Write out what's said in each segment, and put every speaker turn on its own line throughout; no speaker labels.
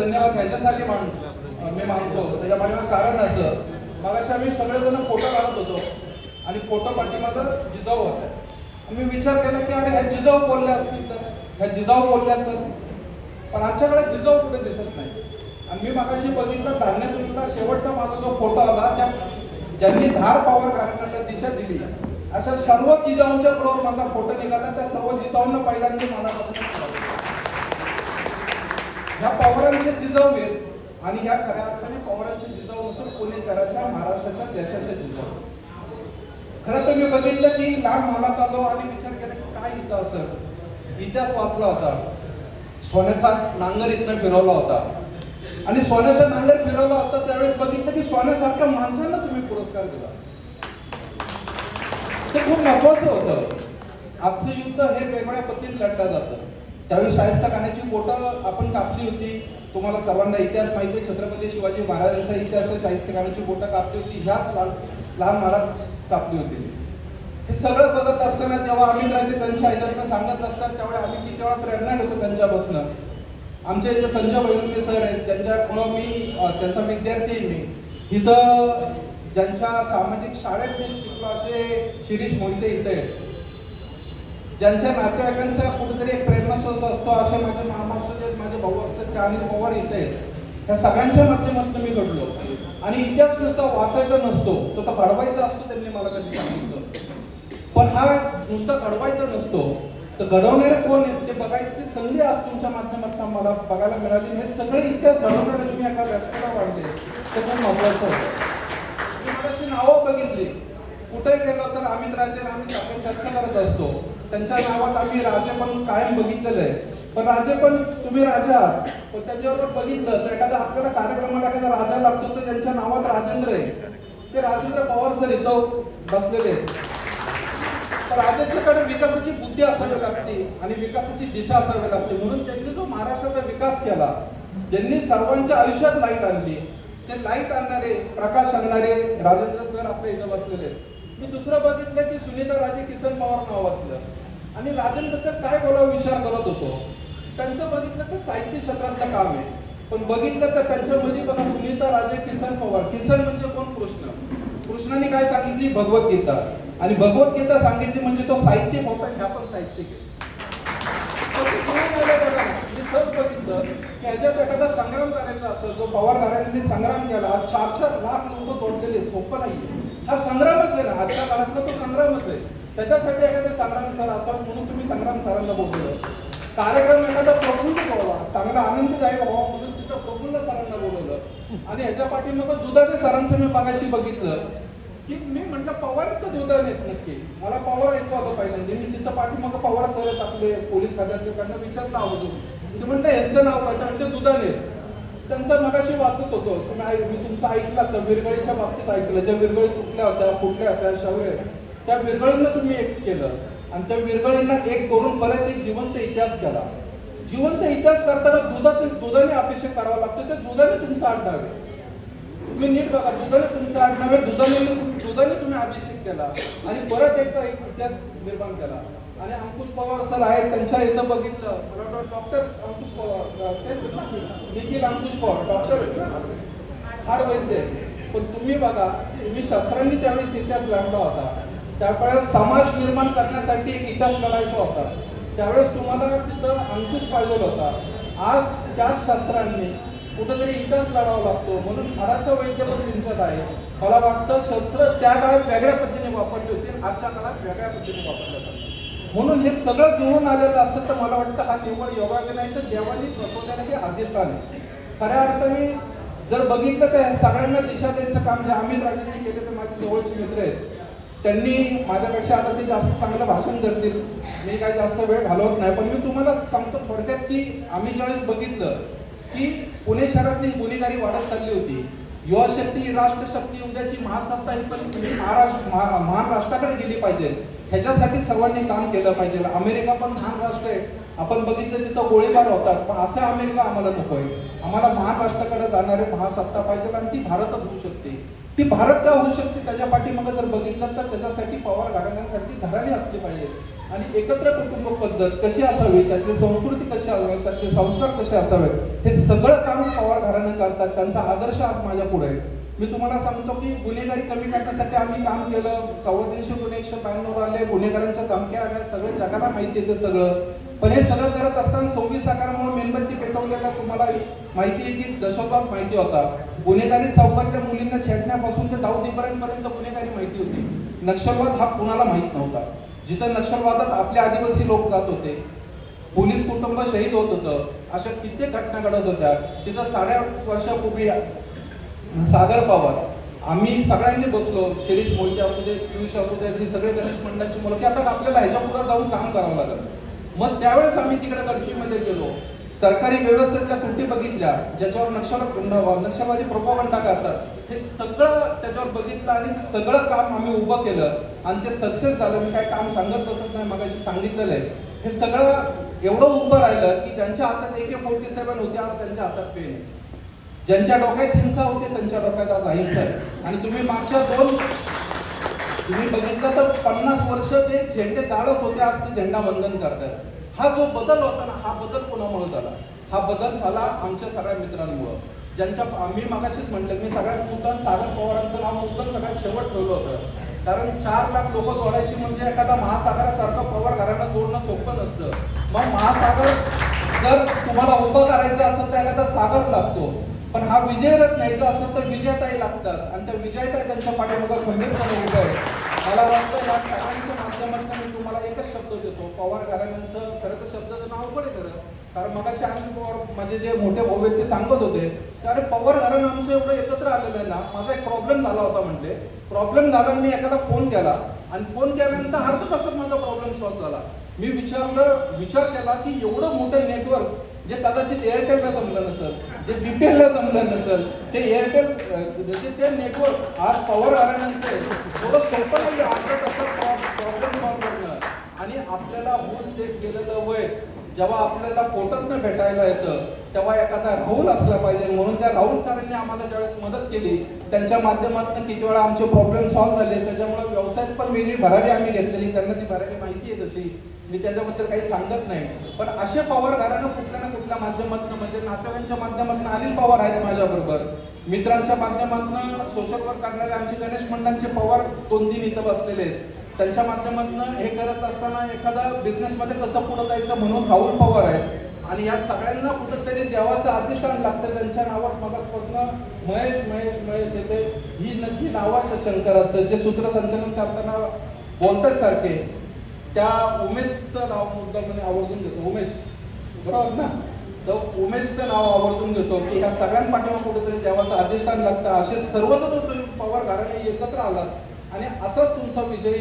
धन्यवाद ह्याच्यासाठी मान मी मानतो. त्याच्या पाठीमागे कारण असं अशा आम्ही सगळेजण फोटो काढत होतो. आणि फोटो पाठीमागं जिजाऊ होत्या. मी विचार केला की अरे ह्या जिजाऊ बोलल्या असतील तर? ह्या जिजाऊ बोलल्या तर? पण आमच्याकडे जिजाऊ कुठे दिसत नाही. आणि मी मागाशी बघितलं धान्यतुलीला शेवटचा माझा जो फोटो आला त्या ज्यांनी धार पॉवर कार्यक्रमाला दिशा दिली अशा सर्व जिजाऊंच्या बरोबर माझा फोटो निघाला. त्या सर्व जिजाऊंना पहिल्यांदा मनापासून ह्या पवारांचे जिजाऊ आहेत. आणि ह्या खऱ्या अर्थाने पवारांचे जिजाऊ नसून पुणे शहराच्या महाराष्ट्राच्या देशाचे जिजाऊ. खरं तर मी बघितलं की लहान मालात आलो आणि विचार केला की काय इथं असं? इतिहास वाचला होता. सोन्याचा नांगर इथनं फिरवला होता. आणि सोन्याचा नांगर फिरवला होता त्यावेळेस बघितलं की सोन्यासारख्या माणसांना तुम्ही पुरस्कार दिला. ते खूप महत्वाचं होतं. आजचं युद्ध हे वेगवेगळ्या पद्धतीने लढलं जातं. त्यावेळी शाहिस्ता खानाची बोटं आपण कापली होती. तुम्हाला सर्वांना इतिहास माहिती आहे. छत्रपती शिवाजी महाराजांचा इतिहास शाहिस्ता खानाची बोटं कापली होती. ह्याच लहान लहान महाराज कापली होती हे सगळं बघत असताना जेव्हा अमित राजे त्यांच्या ह्याच्यातनं सांगत असतात त्यावेळी आम्ही किती वेळा प्रेरणा घेतो त्यांच्यापासून. आमच्या इथे संजय बैलुंगे सर आहेत. त्यांच्यामुळं मी त्यांचा विद्यार्थी आहे मी. इथं ज्यांच्या सामाजिक शाळेत मी शिकलो असे शिरीष मोहिते इथे आहेत. ज्यांच्या नातेवाईकांचा कुठेतरी एक प्रेरणा असतो असे माझे मामा असू माझे भाऊ असतात ते अनिल पवार इथे आहेत. या सगळ्यांच्या माध्यमातून मी घडलो. आणि इतिहास नुसता वाचायचा नसतो तो तर घडवायचा असतो त्यांनी मला कधी सांगितलं. पण हा नुसता घडवायचा नसतो तर घडवणारे कोण आहेत ते बघायची संधी आज तुमच्या माध्यमातून मला बघायला मिळाली. हे सगळे इतिहास घडवणारे तुम्ही एका व्यासपीठा वाढले ते खूप महत्वाचं होतं मी नावं बघितली. कुठे गेलो तर अमित राजे आम्ही साखर चर्चा करत असतो. त्यांच्या नावात आम्ही राजे पण कायम बघितलेलं आहे. पण राजे पण तुम्ही राजा. आहात पण त्याच्याबरोबर बघितलं तर एखादा आपल्याला कार्यक्रमाला एखादा राजा लागतो तर त्यांच्या नावात राजेंद्र आहे. ते राजेंद्र पवार सर इथं बसलेले तर राजाच्याकडे विकासाची बुद्धी असावी लागते आणि विकासाची दिशा असावी लागते. म्हणून त्यांनी जो महाराष्ट्राचा विकास केला ज्यांनी सर्वांच्या आयुष्यात लाइट आणली ते लाइट आणणारे प्रकाश आणणारे राजेंद्र सर आपल्या इथं बसलेले मी दुसरं बघितलं की सुनीता राजे किसन पवार नाव वाचलं आणि राजेंद्र काय बोलावं विचार करत होतो. त्यांचं बघितलं तर साहित्य क्षेत्रातलं काम आहे. पण बघितलं तर त्यांच्यामध्ये बघा सुनीता राजे किसन पवार. किसन म्हणजे कोण? कृष्ण. कृष्णाने काय सांगितली? भगवद्गीता आणि भगवद्गीता सांगितली म्हणजे तो साहित्यिक होता ह्या पण साहित्यिक आहे. सहज बघितलं की ह्याच्यात एखादा संग्राम करायचा असेल जो पवार घराण्यांनी संग्राम केला चार चार लाख लोक जोडलेले सोपं नाहीये. हा संग्रामच आहे ना आजच्या काळातला तो संग्रामच आहे. त्याच्यासाठी एखादा संग्राम सर असावं म्हणून तुम्ही संग्राम सरांना बोलवलं. कार्यक्रम एखादा प्रफुल्ल बाबा चांगला आनंददायक बाबा म्हणून तिथं प्रफुल्ल सरांना बोलवलं. आणि ह्याच्या पाठीमागं दुधाने सरांचं मी मगाशी बघितलं की मी म्हटलं पवार तर दुधाने येत नक्की. मला पवार ऐकू होतं पहिल्यांदा. मी तिथं पाठीमागं पवार सर आहेत आपले पोलीस खात्यातले त्यांना विचारलं आहोत ते म्हणलं यांचं नाव काय? म्हणते दुधाने आहेत. त्यांचं मगाशी वाचत होतो तुम्ही ऐक मी तुमचं ऐकलं तर विरगळीच्या बाबतीत ऐकलं. ज्या विरगळी तुटल्या होत्या फुटल्या होत्या शौर्य त्या विरगळींना तुम्ही एक केलं. आणि त्या विरगळींना एक करून परत एक जिवंत इतिहास केला जिवंत इतिहास करताना दुधाचे दुधाने अभिषेक करावा लागतो. ते दुधाने तुमचं आडनाव तुम्ही नीट बघा दुधाने तुमचं आडनावे दुधाने दुधाने तुम्ही अभिषेक केला. आणि परत एकदा एक इतिहास निर्माण केला. आणि अंकुश पवार सर आहेत त्यांच्या इथं बघितलं. मला वाटतं डॉक्टर अंकुश पवार तेच ना? निखिल अंकुश पवार डॉक्टर फार वैद्य पण तुम्ही बघा तुम्ही शास्त्रांनी त्यावेळेस इतिहास लढला होता. त्यावेळेस समाज निर्माण करण्यासाठी एक इतिहास लढायचा होता. त्यावेळेस तुम्हाला तिथं अंकुश पाळलेला होता. आज त्याच शास्त्रांनी कुठेतरी इतिहास लढावा लागतो म्हणून हाडाचं वैद्य पण तुमच्यात आहे. मला वाटतं शस्त्र त्या काळात वेगळ्या पद्धतीने वापरली होती आजच्या काळात वेगळ्या पद्धतीने वापरले जातात. म्हणून हे सगळं जुळून आलेलं असतं तर मला वाटतं हा निव्वळ योगायोग नाही तर देवानी बसवलेलं हे अधिष्ठान आहे. खऱ्या अर्थाने जर बघितलं तर सगळ्यांना दिशा द्यायचं काम जे अमित राजेंनी केले तर माझे जवळचे मित्र आहेत. त्यांनी माझ्यापेक्षा आता ते जास्त चांगलं भाषण करतील. मी काही जास्त वेळ घालवत नाही. पण मी तुम्हाला सांगतो थोडक्यात की आम्ही ज्यावेळेस बघितलं की पुणे शहरातली गुन्हेगारी वाढत चालली होती. युवा शक्ती राष्ट्रशक्ती उद्याची महासत्ता ही म्हणजे पण महाराष्ट्र महा- गेली पाहिजे. ह्याच्यासाठी सर्वांनी काम केलं पाहिजे. अमेरिका पण महान राष्ट्र आहे. आपण बघितलं तिथं गोळीबार होतात. पण असं अमेरिका आम्हाला नकोय आम्हाला महाराष्ट्राकडे जाणारे महासत्ता पाहिजे कारण ती भारतच होऊ शकते. ती भारत का होऊ शकते त्याच्या पाठीमागे जर बघितलं तर त्याच्यासाठी पवार घराण्यांसाठी घराणे असली पाहिजे. आणि एकत्र कुटुंब पद्धत कशी असावी त्यांची संस्कृती कशी असावी त्यांचे संस्कार कसे असावेत हे सगळं काम पवार घराणं करतात. त्यांचा आदर्श आज माझ्या पुढे आहे. मी तुम्हाला सांगतो की गुन्हेगारी कमी करण्यासाठी आम्ही काम केलं. सव्वा तीनशे गुन्हे एकशे ब्याण्णव आले. गुन्हेगारांच्या धमक्या आल्या. सगळे जगाला माहिती आहे ते सगळं. पण हे सगळं करत असताना सव्वीस आकारामुळे मेणबत्ती पेटवलेला तुम्हाला माहिती आहे की दशकवाद माहिती होता. गुन्हेगारी चौकातल्या मुलींना छेडण्यापासून ते दाऊदीपर्यंत गुन्हेगारी माहिती होती. नक्षलवाद हा कुणाला माहीत नव्हता. जिथं नक्षलवादात आपले आदिवासी लोक जात होते पोलीस कुटुंब शहीद होत होतं अशा कित्येक घटना घडत होत्या. तिथं साडेआठ वर्षापूर्वी सागर पवार आम्ही सगळ्यांनी बसलो. शिरीष मोहिते असू दे पियुष असू दे सगळे गणेश मंडळाची मुलं. की आता आपल्याला ह्याच्या पुढे जाऊन काम करावं लागलं. मग त्यावेळेस आम्ही तिकडे गडचिरोलीमध्ये गेलो. सरकारी व्यवस्थेतल्या त्रुटी बघितल्या ज्याच्यावर नक्षल नक्षलवादी प्रोपागंडा करतात. हे सगळं त्याच्यावर बघितलं आणि सगळं काम आम्ही उभं केलं. आणि ते सक्सेस झालं. मी काय काम सांगत बसत नाही मगाशी सांगितलेलं आहे. हे सगळं एवढं उभं राहिलं की ज्यांच्या हातात ए के फोर्टी सेव्हन होते आज त्यांच्या हातात पेन ज्यांच्या डोक्यात हिंसा होते त्यांच्या डोक्यात आज अहिंसा आहे. आणि तुम्ही मागच्या दोन तुम्ही बघितलं तर पन्नास वर्ष जे झेंडे जाळत होते आज ते झेंडा वंदन करतात. हा जो बदल होता ना हा बदल कोणामुळे झाला? हा बदल झाला आमच्या सगळ्या मित्रांमुळं. ज्यांच्या आम्ही मागाशीच म्हटलं मी सगळ्यात मुद्दाम सागर पवारांचं नाव मुद्दाम सगळ्यात शेवट ठेवलं होतं. कारण चार लाख लोक जोडायची म्हणजे एखादा महासागरासारखं पवार घराणं जोडणं सोपं नसतं. मग महासागर जर तुम्हाला उभं करायचं असेल तर एखादा सागर लागतो. पण हा विजयरथ न्यायचा असेल तर विजयताई लागतात. आणि त्या विजयताई त्यांच्या पाठीमागं खंबीरपणे उभं आहे मला वाटतं या सगळ्यांच्या माध्यमातून मी तुम्हाला एकच शब्द देतो. पवार घराण्यांचं खरं तर शब्दाचं नाव पण आहे खरं. कारण असे आम्ही पवार माझे जे मोठे भाऊ आहेत ते सांगत होते. कारण अरे पवार घराणं आमचं एवढं एकत्र आलेलं आहे ना माझा एक प्रॉब्लेम झाला होता म्हणते. प्रॉब्लेम झाला मी एखादा फोन केला. आणि फोन केल्यानंतर अर्ध तासात माझा प्रॉब्लेम सॉल्व्ह झाला. मी विचारलं विचार केला की एवढं मोठं नेटवर्क जे कदाचित एअरटेलला जमलं नसेल जे बीपीएलला जमलं नसेल ते एअरटेल त्याचे नेटवर्क आज पॉवर आल्यानंतर थोडं सोपं नाही अर्धा तासात प्रॉब्लेम सॉल्व्ह करणं आणि आपल्याला होऊन ते गेलेलं वय जेव्हा आपल्याला पोटातनं भेटायला येतं तेव्हा एखादा राहुल असला पाहिजे. म्हणून त्या राहुल सरांनी आम्हाला ज्यावेळेस मदत केली त्यांच्या माध्यमातून किती वेळा आमचे प्रॉब्लेम सॉल्व्ह झाले त्याच्यामुळे व्यवसायात पण वेगळी भरारी आम्ही घेतलेली त्यांना ती भरारी माहिती आहे तशी. मी त्याच्याबद्दल काही सांगत नाही. पण असे पवार घरानं कुठल्या ना कुठल्या माध्यमातून म्हणजे नातेवाईंच्या माध्यमातून अनिल पवार आहेत माझ्याबरोबर. मित्रांच्या माध्यमातून सोशल वर्क करणारे आमचे गणेश मंडळांचे पवार दोन तीन इथं बसलेले आहेत. त्यांच्या माध्यमातून हे करत असताना एखादा बिझनेसमध्ये कसं पुढं जायचं म्हणून राहुल पवार आहे आणि या सगळ्यांना कुठंतरी देवाचं अधिष्ठान लागतं त्यांच्या नावात मगासपासून महेश महेश महेश येते. ही नक्की नावाचं शंकराचं जे सूत्रसंचलन करताना बोलतात सारखे. त्या उमेशचं नाव मुद्दा म्हणे आवर्जून घेतो. उमेश. बरोबर ना? तर उमेशचं नाव आवर्जून घेतो. की ह्या सगळ्यांपाठीमागे कुठेतरी देवाचं अधिष्ठान लागतं. असे सर्वजण तुम्ही पवार घराने एकत्र आलात आणि असाच तुमचा विजय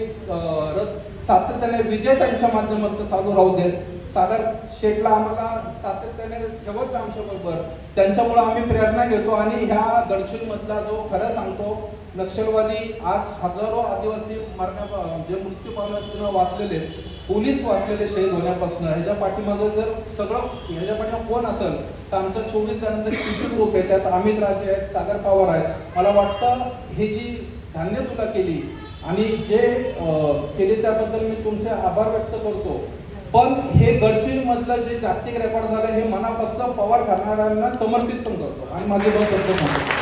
रथ सातत्याने विजय त्यांच्या माध्यमातून चालू राहू देत. सागर शेठला आम्हाला सातत्याने ठेवत आमच्या बरोबर त्यांच्यामुळे आम्ही प्रेरणा घेतो आणि ह्या गडचिरोली मधला जो खरं सांगतो नक्षलवादी आज हजारो आदिवासी मरण्या जे मृत्यू पावण्यापासून वाचलेले आहेत, पोलीस वाचलेले शहीद होण्यापासून. ह्याच्या पाठीमागे जर सगळं ह्याच्या पाठीमागे कोण असेल तर आमचा चोवीस जणांचा किती ग्रुप आहे. त्यात अमित राजे आहेत सागर पवार आहेत. मला वाटतं हे जी धान्य तुला केली आणि जे केले त्याबद्दल मी तुमचे आभार व्यक्त करतो. पण हे गडचिरोलीमधलं जे जागतिक रेकॉर्ड झालं हे मनापासून पवार करणाऱ्यांना समर्पित पण करतो. आणि माझे दोन शब्द म्हणतो